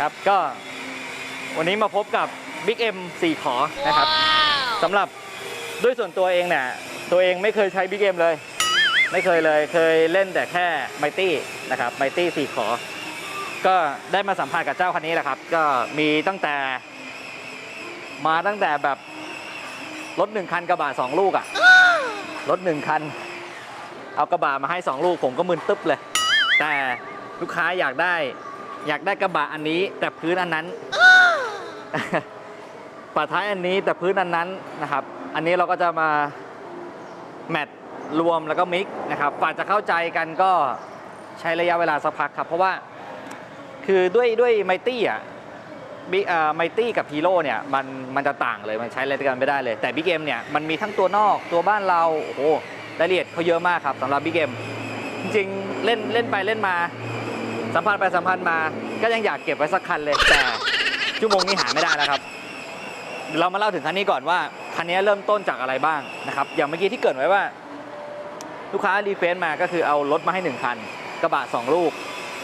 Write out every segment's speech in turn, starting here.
ครับก็วันนี้มาพบกับ Big M 4 ขอนะครับสำหรับด้วยส่วนตัวเองเนี่ยตัวเองไม่เคยใช้ Big M เลย ไม่เคยเลยเคยเล่นแต่แค่ Mighty นะครับ Mighty 4 ขอ ก็ได้มาสัมภาษณ์กับเจ้าคันนี้แหละครับ ก็มีตั้งแต่ มาตั้งแต่แบบรถหนึ่งคันกระบะสองลูกอะรถหนึ่งคัน เอากระบะมาให้สองลูกผมก็มึนตึ๊บเลย แต่ลูกค้าอยากได้ อยากได้กระบะอันนี้แต่พื้นอันนั้นฝาท้ายอันนี้แต่พื้นอันนั้นนะครับ อันนี้เราก็จะมาแมทรวมแล้วก็มิกนะครับกว่าจะเข้าใจกันก็ใช้ระยะเวลาสักพักครับ เพราะว่าคือด้วยด้วยไมตี้อะบิ๊กอ่าไมตี้กับฮีโร่เนี่ยมันมันจะต่างเลยมันใช้อะไรกันไม่ได้เลย แต่บิ๊กเอ็มเนี่ยมันมีทั้งตัวนอกตัวบ้านเราโอ้โหรายละเอียดเขาเยอะมากครับสำหรับบิ๊กเอ็มจริงเล่นเล่นไปเล่นมา สัมพันธ์ไปสัมพันธ์มา ก็ยังอยากเก็บไว้สักคันเลย แต่ชั่วโมงนี้หาไม่ได้แล้วครับ เรามาเล่าถึงคันนี้ก่อนว่าคันนี้เริ่มต้นจากอะไรบ้างนะครับ อย่างเมื่อกี้ที่เกิดไว้ว่า ลูกค้ารีเฟนมาก็คือเอารถมาให้หนึ่งคันกระบะสองลูก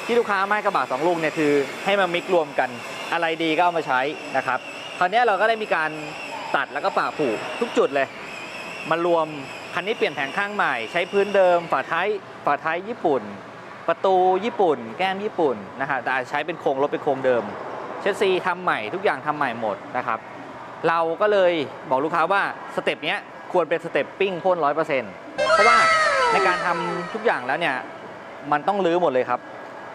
ที่ลูกค้ามาให้กระบะสองลูกเนี่ยคือ ให้มามิกรวมกันอะไรดีก็เอามาใช้นะครับคราวนี้เราก็ได้มีการตัดแล้วก็ป่าผูกทุกจุดเลย มารวมคันนี้เปลี่ยนแผงข้างใหม่ ใช้พื้นเดิม ฝาท้ายฝาท้ายญี่ปุ่น ประตูญี่ปุ่น แก้มญี่ปุ่นนะครับแต่ใช้เป็นโครงรถเป็นโครงเดิม เชสซีทำใหม่ทุกอย่างทำใหม่หมดนะครับ เราก็เลยบอกลูกค้าว่าสเต็ปเนี้ยควรเป็นสเต็ปปิ้งพ่นร้อยเปอร์เซ็นต์เพราะว่าในการทำทุกอย่างแล้วเนี่ยมันต้องรื้อหมดเลยครับ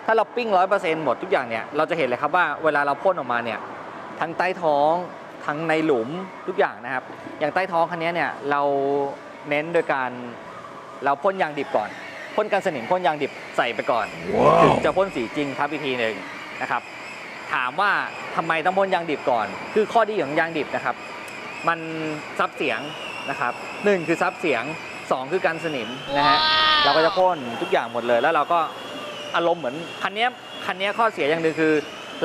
ถ้าเราปิ้งร้อยเปอร์เซ็นต์หมดทุกอย่างเนี่ยเราจะเห็นเลยครับว่าเวลาเราพ่นออกมาเนี่ยทั้งใต้ท้องทั้งในหลุมทุกอย่างนะครับ อย่างใต้ท้องคันนี้เนี่ยเราเน้นโดยการเราพ่นยางดิบก่อน พ่นกันสนิมพ่นยางดิบใส่ไปก่อนถึงจะพ่นสีจริงครับอีกทีหนึ่งนะครับถามว่าทำไมต้องพ่นยางดิบก่อน คือข้อดีของยางดิบนะครับ มันซับเสียงนะครับหนึ่งคือซับเสียงสองคือกันสนิมนะฮะเราก็จะพ่นทุกอย่างหมดเลย แล้วเราก็อารมณ์เหมือนคันเนี้ยคันเนี้ยข้อเสียอย่างหนึ่งคือ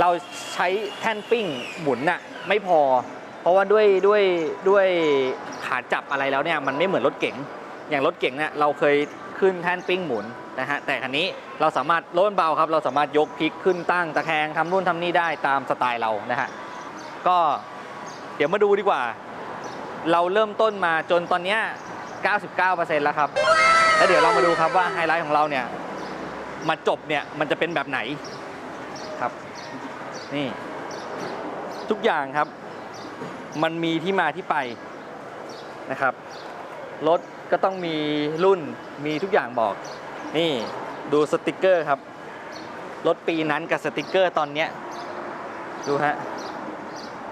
เราใช้แท่นปิ้งหมุนน่ะไม่พอ เพราะว่าด้วยด้วยด้วยขาจับอะไรแล้วเนี่ยมันไม่เหมือนรถเก๋งอย่างรถเก๋งเนี่ยเราเคย ขึ้นแท่นปิ้งหมุนนะฮะแต่คันนี้เราสามารถรถมันเบาครับ เราสามารถยกพลิกขึ้นตั้งตะแคงทำนู่นทำนี่ได้ตามสไตล์เรานะฮะก็เดี๋ยวมาดูดีกว่า เราเริ่มต้นมาจนตอนนี้ 99%แล้วครับ แล้วเดี๋ยวเรามาดูครับว่าไฮไลท์ของเราเนี่ยมาจบเนี่ยมันจะเป็นแบบไหนครับ นี่ ทุกอย่างครับ มันมีที่มาที่ไปนะครับรถ ก็ต้องมีรุ่นมีทุกอย่างบอก นี่ดูสติกเกอร์ครับ รถปีนั้นกับสติกเกอร์ตอนเนี้ยดูฮะ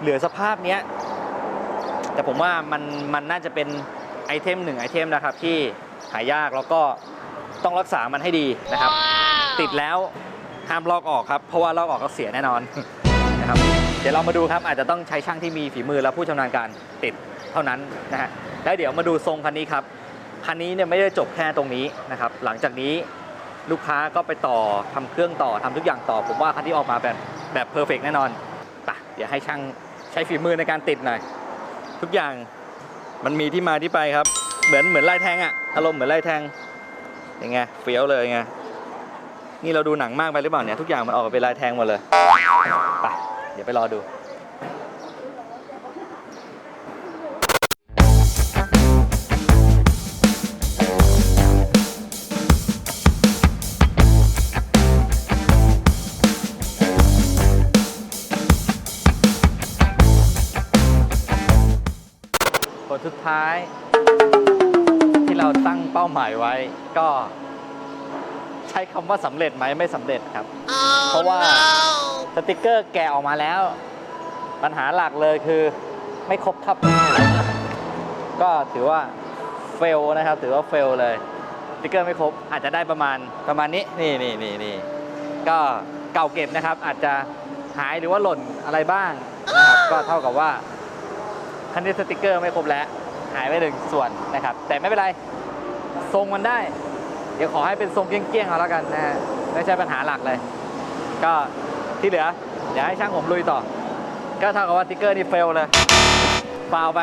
เหลือสภาพเนี้ย แต่ผมว่ามันมันน่าจะเป็นไอเทมหนึ่งไอเทมนะครับที่หายากแล้วก็ต้องรักษามันให้ดีนะครับ ติดแล้วห้ามลอกออกครับ เพราะว่าลอกออกก็เสียแน่นอนนะครับ เดี๋ยวเรามาดูครับ อาจจะต้องใช้ช่างที่มีฝีมือและผู้ชำนาญการติดเท่านั้นนะฮะแล้วเดี๋ยวมาดูทรงคันนี้ครับ คันนี้เนี่ยไม่ได้จบแค่ตรงนี้นะครับ หลังจากนี้ลูกค้าก็ไปต่อทำเครื่องต่อทำทุกอย่างต่อ ผมว่าคันที่ออกมาแบบแบบเพอร์เฟกแน่นอนไปเดี๋ยวให้ช่างใช้ฝีมือในการติดหน่อย ทุกอย่างมันมีที่มาที่ไปครับ เหมือนเหมือนลายแทงอะอารมณ์เหมือนลายแทงยังไงเฟี้ยวเลยไงนี่เราดูหนังมากไปหรือเปล่าเนี่ยทุกอย่างมันออกมาเป็นลายแทงหมดเลยไปเดี๋ยวไปรอดู สุดท้าย ที่เราตั้งเป้าหมายไว้ ก็ใช้คำว่าสำเร็จไหมไม่สำเร็จครับเพราะว่าสติกเกอร์แกะออกมาแล้ว ปัญหาหลักเลยคือไม่ครบครับ ก็ถือว่าเฟลนะครับ ถือว่าเฟลเลยสติกเกอร์ไม่ครบ อาจจะได้ประมาณประมาณนี้นี่นี่นี่นี่ก็เก่าเก็บนะครับ อาจจะหายหรือว่าหล่นอะไรบ้างนะครับ ก็เท่ากับว่า คันนี้สติกเกอร์ไม่ครบแล้วหายไปหนึ่งส่วนนะครับ แต่ไม่เป็นไร ทรงมันได้ เดี๋ยวขอให้เป็นทรงเกี้ยงๆเอาแล้วกันนะฮะไม่ใช่ปัญหาหลักเลย ก็ที่เหลือเดี๋ยวให้ช่างผมลุยต่อ ก็เท่ากับว่าสติกเกอร์นี่เฟลเลยฟาวไป